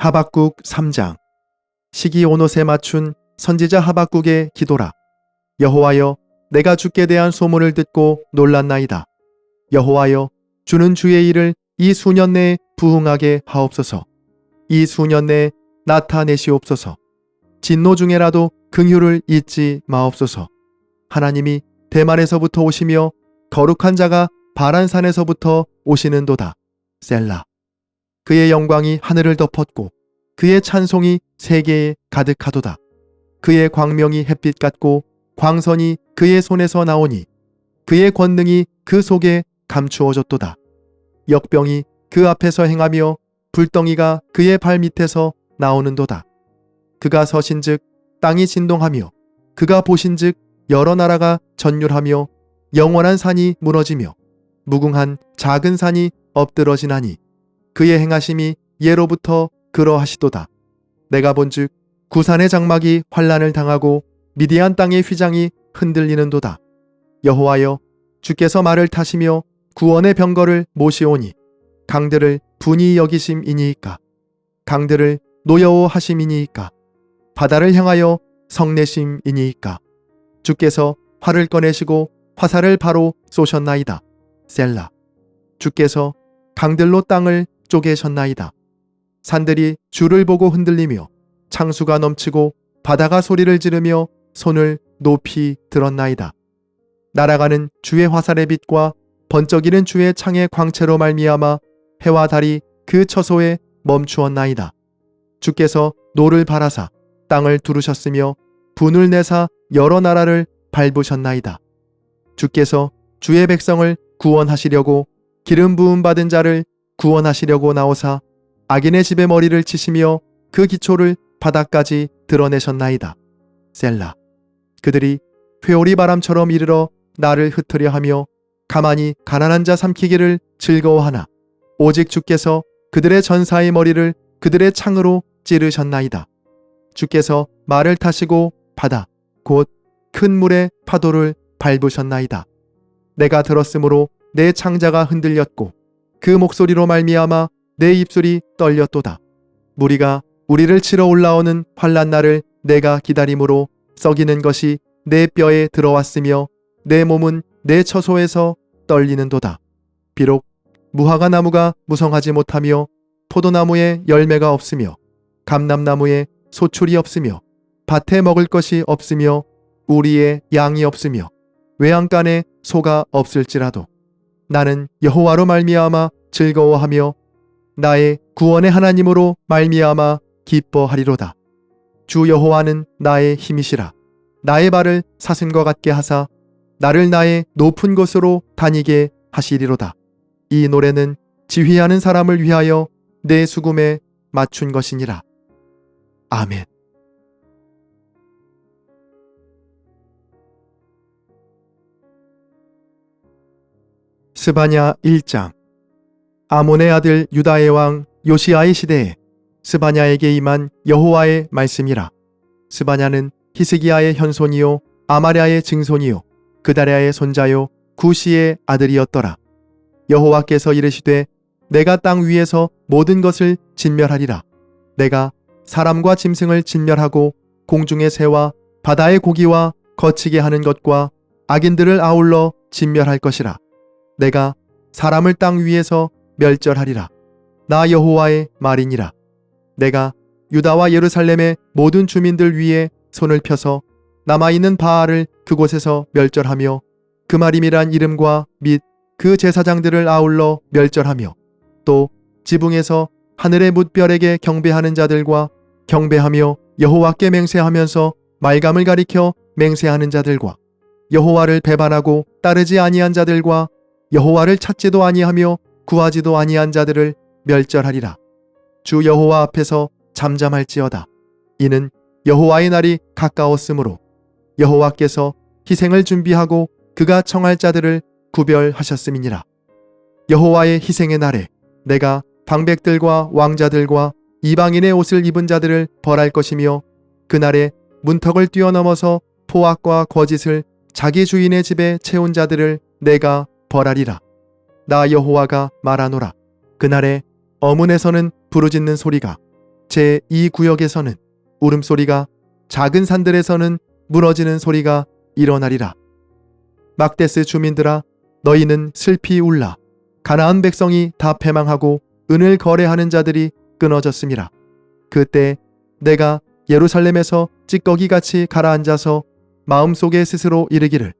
하박국 3장. 시기 오롯에 맞춘 선지자 하박국의 기도라. 여호와여 내가 주께 대한 소문을 듣고 놀랐나이다. 여호와여 주는 주의 일을 이 수년 내에 부흥하게 하옵소서. 이 수년 내에 나타내시옵소서. 진노 중에라도 긍휼을 잊지 마옵소서. 하나님이 대만에서부터 오시며 거룩한 자가 바란산에서부터 오시는도다. 셀라 그의 영광이 하늘을 덮었고 그의 찬송이 세계에 가득하도다. 그의 광명이 햇빛 같고 광선이 그의 손에서 나오니 그의 권능이 그 속에 감추어졌도다. 역병이 그 앞에서 행하며 불덩이가 그의 발 밑에서 나오는도다. 그가 서신즉 땅이 진동하며 그가 보신즉 여러 나라가 전율하며 영원한 산이 무너지며 무궁한 작은 산이 엎드러지나니 그의 행하심이 예로부터 그러하시도다. 내가 본즉 구산의 장막이 환란을 당하고 미디안 땅의 휘장이 흔들리는도다. 여호와여 주께서 말을 타시며 구원의 병거를 모시오니 강들을 분이 여기심이니이까 강들을 노여워 하심이니이까 바다를 향하여 성내심이니이까 주께서 활을 꺼내시고 화살을 바로 쏘셨나이다. 셀라 주께서 강들로 땅을 쪼개셨나이다. 산들이 주를 보고 흔들리며 창수가 넘치고 바다가 소리를 지르며 손을 높이 들었나이다. 날아가는 주의 화살의 빛과 번쩍이는 주의 창의 광채로 말미암아 해와 달이 그 처소에 멈추었나이다. 주께서 노를 바라사 땅을 두르셨으며 분을 내사 여러 나라를 밟으셨나이다. 주께서 주의 백성을 구원하시려고 기름 부음 받은 자를 구원하시려고 나오사 악인의 집에 머리를 치시며 그 기초를 바닥까지 드러내셨나이다. 셀라. 그들이 회오리 바람처럼 이르러 나를 흩으려 하며 가만히 가난한 자 삼키기를 즐거워하나 오직 주께서 그들의 전사의 머리를 그들의 창으로 찌르셨나이다. 주께서 말을 타시고 바다 곧 큰 물의 파도를 밟으셨나이다. 내가 들었으므로 내 창자가 흔들렸고 그 목소리로 말미암아 내 입술이 떨렸도다. 무리가 우리를 치러 올라오는 환란 날을 내가 기다림으로 썩이는 것이 내 뼈에 들어왔으며 내 몸은 내 처소에서 떨리는도다. 비록 무화과 나무가 무성하지 못하며 포도나무에 열매가 없으며 감람나무에 소출이 없으며 밭에 먹을 것이 없으며 우리의 양이 없으며 외양간에 소가 없을지라도 나는 여호와로 말미암아 즐거워하며 나의 구원의 하나님으로 말미암아 기뻐하리로다. 주 여호와는 나의 힘이시라. 나의 발을 사슴과 같게 하사 나를 나의 높은 곳으로 다니게 하시리로다. 이 노래는 지휘하는 사람을 위하여 내 수금에 맞춘 것이니라. 아멘. 스바냐 1장. 아몬의 아들 유다의 왕 요시아의 시대에 스바냐에게 임한 여호와의 말씀이라. 스바냐는 히스기야의 현손이요 아마랴의 증손이요 그다랴의 손자요 구시의 아들이었더라. 여호와께서 이르시되 내가 땅 위에서 모든 것을 진멸하리라. 내가 사람과 짐승을 진멸하고 공중의 새와 바다의 고기와 거치게 하는 것과 악인들을 아울러 진멸할 것이라 내가 사람을 땅 위에서 멸절하리라. 나 여호와의 말이니라. 내가 유다와 예루살렘의 모든 주민들 위에 손을 펴서 남아있는 바알을 그곳에서 멸절하며 그 말임이란 이름과 및 그 제사장들을 아울러 멸절하며 또 지붕에서 하늘의 뭇별에게 경배하는 자들과 경배하며 여호와께 맹세하면서 말감을 가리켜 맹세하는 자들과 여호와를 배반하고 따르지 아니한 자들과 여호와를 찾지도 아니하며 구하지도 아니한 자들을 멸절하리라. 주 여호와 앞에서 잠잠할지어다. 이는 여호와의 날이 가까웠으므로 여호와께서 희생을 준비하고 그가 청할 자들을 구별하셨음이니라. 여호와의 희생의 날에 내가 방백들과 왕자들과 이방인의 옷을 입은 자들을 벌할 것이며 그날에 문턱을 뛰어넘어서 포악과 거짓을 자기 주인의 집에 채운 자들을 내가 벌하리라. 나 여호와가 말하노라. 그날에 어문에서는 부르짖는 소리가 제2구역에서는 울음소리가 작은 산들에서는 무너지는 소리가 일어나리라. 막데스 주민들아 너희는 슬피 울라. 가나안 백성이 다 패망하고 은을 거래하는 자들이 끊어졌습니다. 그때 내가 예루살렘에서 찌꺼기같이 가라앉아서 마음속에 스스로 이르기를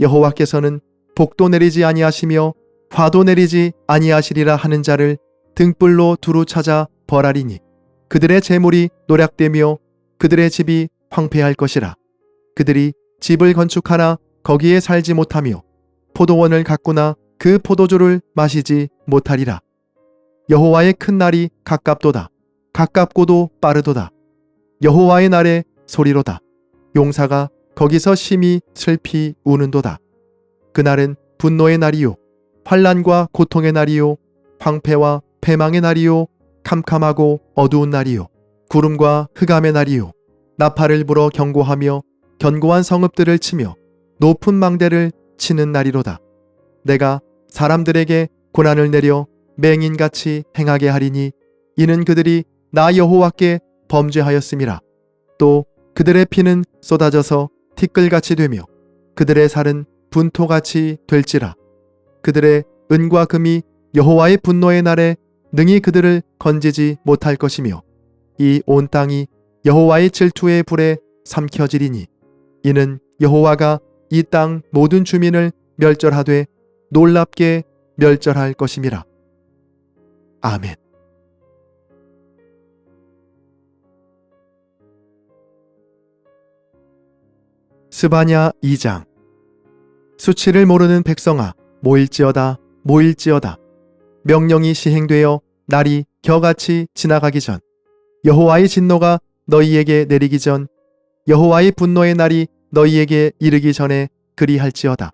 여호와께서는 복도 내리지 아니하시며 화도 내리지 아니하시리라 하는 자를 등불로 두루 찾아 벌하리니 그들의 재물이 노략되며 그들의 집이 황폐할 것이라. 그들이 집을 건축하나 거기에 살지 못하며 포도원을 가꾸나 그 포도주를 마시지 못하리라. 여호와의 큰 날이 가깝도다. 가깝고도 빠르도다. 여호와의 날에 소리로다. 용사가 거기서 심히 슬피 우는도다 그날은 분노의 날이요 환란과 고통의 날이요 황폐와 패망의 날이요 캄캄하고 어두운 날이요 구름과 흑암의 날이요 나팔을 불어 경고하며 견고한 성읍들을 치며 높은 망대를 치는 날이로다. 내가 사람들에게 고난을 내려 맹인같이 행하게 하리니 이는 그들이 나 여호와께 범죄하였음이라. 또 그들의 피는 쏟아져서 티끌같이 되며 그들의 살은 분토같이 될지라 그들의 은과 금이 여호와의 분노의 날에 능히 그들을 건지지 못할 것이며 이 온 땅이 여호와의 질투의 불에 삼켜지리니 이는 여호와가 이 땅 모든 주민을 멸절하되 놀랍게 멸절할 것임이라. 아멘. 스바냐 2장 수치를 모르는 백성아 모일지어다 모일지어다. 명령이 시행되어 날이 겨같이 지나가기 전 여호와의 진노가 너희에게 내리기 전 여호와의 분노의 날이 너희에게 이르기 전에 그리할지어다.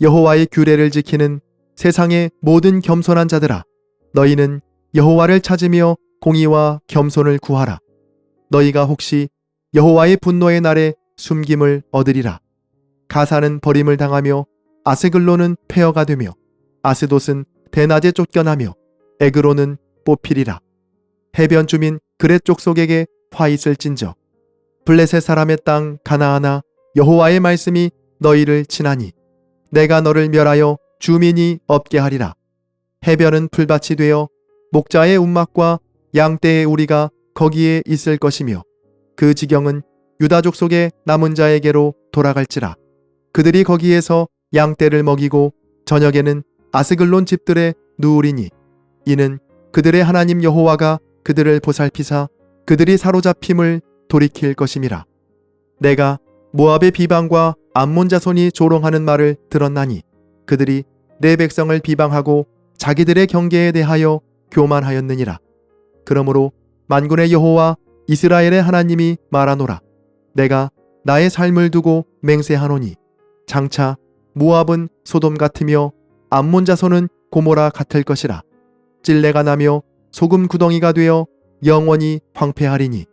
여호와의 규례를 지키는 세상의 모든 겸손한 자들아 너희는 여호와를 찾으며 공의와 겸손을 구하라. 너희가 혹시 여호와의 분노의 날에 숨김을 얻으리라 가사는 버림을 당하며 아스글로는 폐허가 되며 아스돗은 대낮에 쫓겨나며 에그로는 뽑히리라. 해변 주민 그렛 족속에게 화 있을진저. 블레셋 사람의 땅 가나아나 여호와의 말씀이 너희를 친하니 내가 너를 멸하여 주민이 없게 하리라. 해변은 풀밭이 되어 목자의 움막과 양떼의 우리가 거기에 있을 것이며 그 지경은 유다족 속의 남은 자에게로 돌아갈지라. 그들이 거기에서 양떼를 먹이고 저녁에는 아스글론 집들에 누우리니 이는 그들의 하나님 여호와가 그들을 보살피사 그들이 사로잡힘을 돌이킬 것임이라. 내가 모압의 비방과 암몬 자손이 조롱하는 말을 들었나니 그들이 내 백성을 비방하고 자기들의 경계에 대하여 교만하였느니라. 그러므로 만군의 여호와 이스라엘의 하나님이 말하노라. 내가 나의 삶을 두고 맹세하노니 장차 모압은 소돔 같으며 암몬 자손은 고모라 같을 것이라. 찔레가 나며 소금 구덩이가 되어 영원히 황폐하리니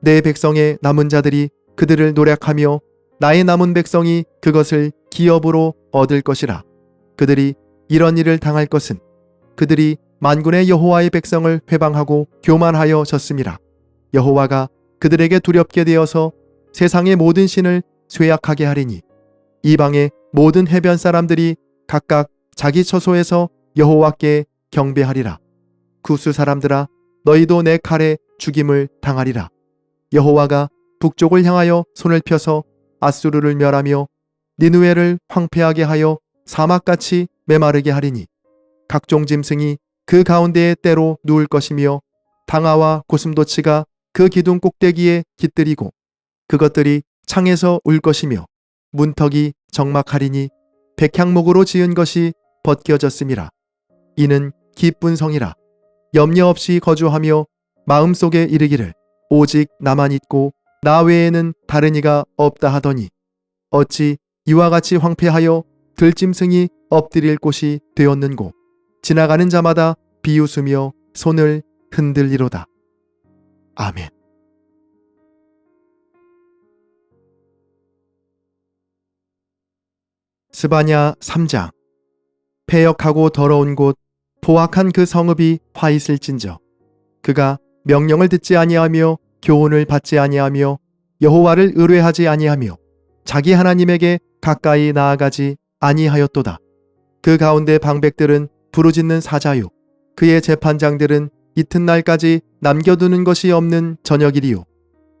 내 백성의 남은 자들이 그들을 노력하며 나의 남은 백성이 그것을 기업으로 얻을 것이라. 그들이 이런 일을 당할 것은 그들이 만군의 여호와의 백성을 회방하고 교만하여 졌음이라. 여호와가 그들에게 두렵게 되어서 세상의 모든 신을 쇠약하게 하리니 이방의 모든 해변 사람들이 각각 자기 처소에서 여호와께 경배하리라. 구스 사람들아 너희도 내 칼에 죽임을 당하리라. 여호와가 북쪽을 향하여 손을 펴서 아수르를 멸하며 니누에를 황폐하게 하여 사막같이 메마르게 하리니 각종 짐승이 그 가운데에 때로 누울 것이며 당아와 고슴도치가 그 기둥 꼭대기에 깃들이고 그것들이 창에서 울 것이며 문턱이 적막하리니 백향목으로 지은 것이 벗겨졌음이라. 이는 기쁜 성이라. 염려 없이 거주하며 마음속에 이르기를 오직 나만 있고 나 외에는 다른 이가 없다 하더니 어찌 이와 같이 황폐하여 들짐승이 엎드릴 곳이 되었는고 지나가는 자마다 비웃으며 손을 흔들리로다. 아멘. 스바냐 3장. 폐역하고 더러운 곳 포악한 그 성읍이 화 있을진저. 그가 명령을 듣지 아니하며 교훈을 받지 아니하며 여호와를 의뢰하지 아니하며 자기 하나님에게 가까이 나아가지 아니하였도다. 그 가운데 방백들은 부르짖는 사자요 그의 재판장들은 이튿날까지 남겨두는 것이 없는 저녁이리요.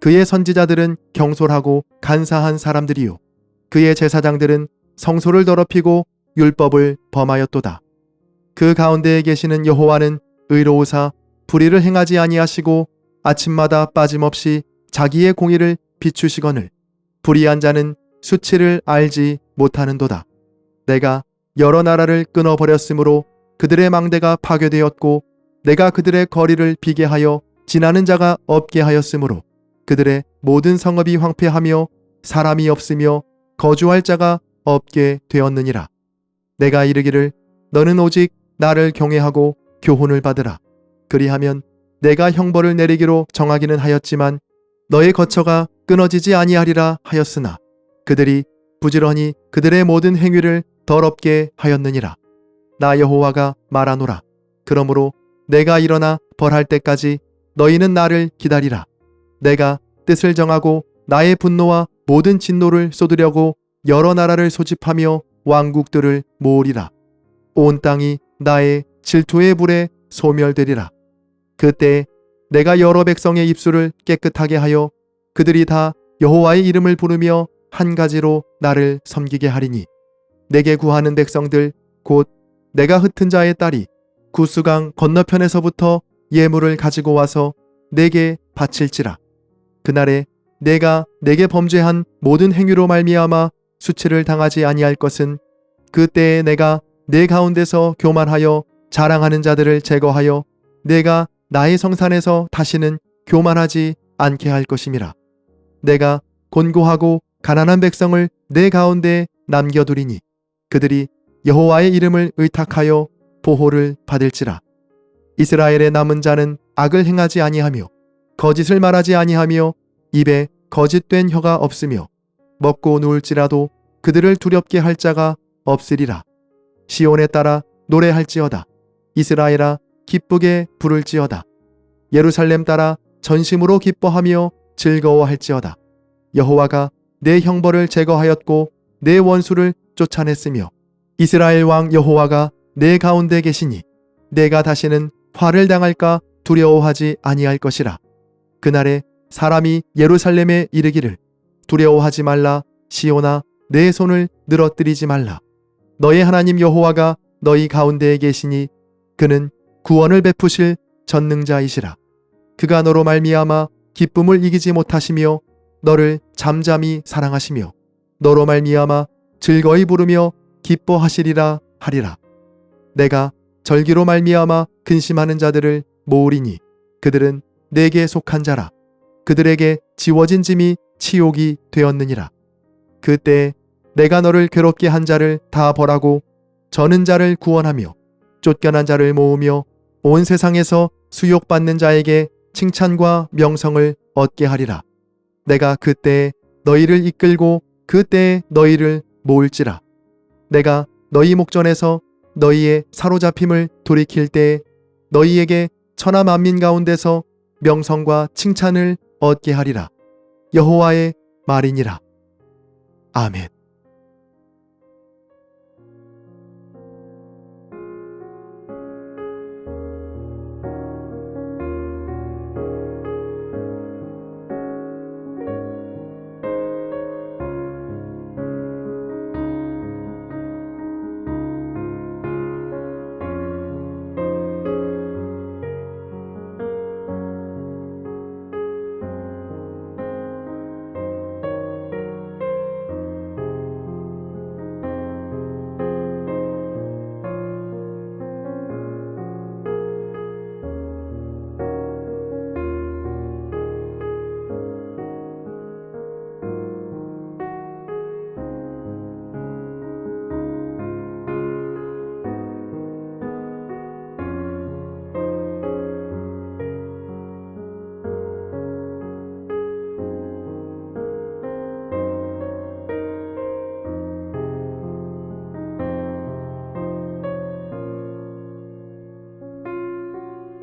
그의 선지자들은 경솔하고 간사한 사람들이요. 그의 제사장들은 성소를 더럽히고 율법을 범하였도다. 그 가운데에 계시는 여호와는 의로우사 불의를 행하지 아니하시고 아침마다 빠짐없이 자기의 공의를 비추시거늘 불의한 자는 수치를 알지 못하는도다. 내가 여러 나라를 끊어버렸으므로 그들의 망대가 파괴되었고 내가 그들의 거리를 비게 하여 지나는 자가 없게 하였으므로 그들의 모든 성읍이 황폐하며 사람이 없으며 거주할 자가 없게 되었느니라. 내가 이르기를 너는 오직 나를 경외하고 교훈을 받으라. 그리하면 내가 형벌을 내리기로 정하기는 하였지만 너의 거처가 끊어지지 아니하리라 하였으나 그들이 부지런히 그들의 모든 행위를 더럽게 하였느니라. 나 여호와가 말하노라. 그러므로 내가 일어나 벌할 때까지 너희는 나를 기다리라. 내가 뜻을 정하고 나의 분노와 모든 진노를 쏟으려고 여러 나라를 소집하며 왕국들을 모으리라. 온 땅이 나의 질투의 불에 소멸되리라. 그때 내가 여러 백성의 입술을 깨끗하게 하여 그들이 다 여호와의 이름을 부르며 한 가지로 나를 섬기게 하리니 내게 구하는 백성들 곧 내가 흩은 자의 딸이 구수강 건너편에서부터 예물을 가지고 와서 내게 바칠지라 그날에 내가 내게 범죄한 모든 행위로 말미암아 수치를 당하지 아니할 것은 그때에 내가 내 가운데서 교만하여 자랑하는 자들을 제거하여 내가 나의 성산에서 다시는 교만하지 않게 할 것임이라. 내가 곤고하고 가난한 백성을 내 가운데 남겨두리니 그들이 여호와의 이름을 의탁하여 보호를 받을지라. 이스라엘의 남은 자는 악을 행하지 아니하며 거짓을 말하지 아니하며 입에 거짓된 혀가 없으며 먹고 누울지라도 그들을 두렵게 할 자가 없으리라. 시온에 따라 노래할지어다. 이스라엘아 기쁘게 부를지어다. 예루살렘 따라 전심으로 기뻐하며 즐거워할지어다. 여호와가 내 형벌을 제거하였고 내 원수를 쫓아냈으며 이스라엘 왕 여호와가 내 가운데 계시니 내가 다시는 화를 당할까 두려워하지 아니할 것이라. 그날에 사람이 예루살렘에 이르기를 두려워하지 말라 시오나 내 손을 늘어뜨리지 말라. 너의 하나님 여호와가 너희 가운데에 계시니 그는 구원을 베푸실 전능자이시라. 그가 너로 말미암아 기쁨을 이기지 못하시며 너를 잠잠히 사랑하시며 너로 말미암아 즐거이 부르며 기뻐하시리라 하리라. 내가 절기로 말미암아 근심하는 자들을 모으리니 그들은 내게 속한 자라. 그들에게 지워진 짐이 치욕이 되었느니라. 그때 내가 너를 괴롭게 한 자를 다 벌하고 저는 자를 구원하며 쫓겨난 자를 모으며 온 세상에서 수욕받는 자에게 칭찬과 명성을 얻게 하리라. 내가 그때 너희를 이끌고 그때 너희를 모을지라. 내가 너희 목전에서 너희의 사로잡힘을 돌이킬 때 너희에게 천하 만민 가운데서 명성과 칭찬을 얻게 하리라. 여호와의 말이니라. 아멘.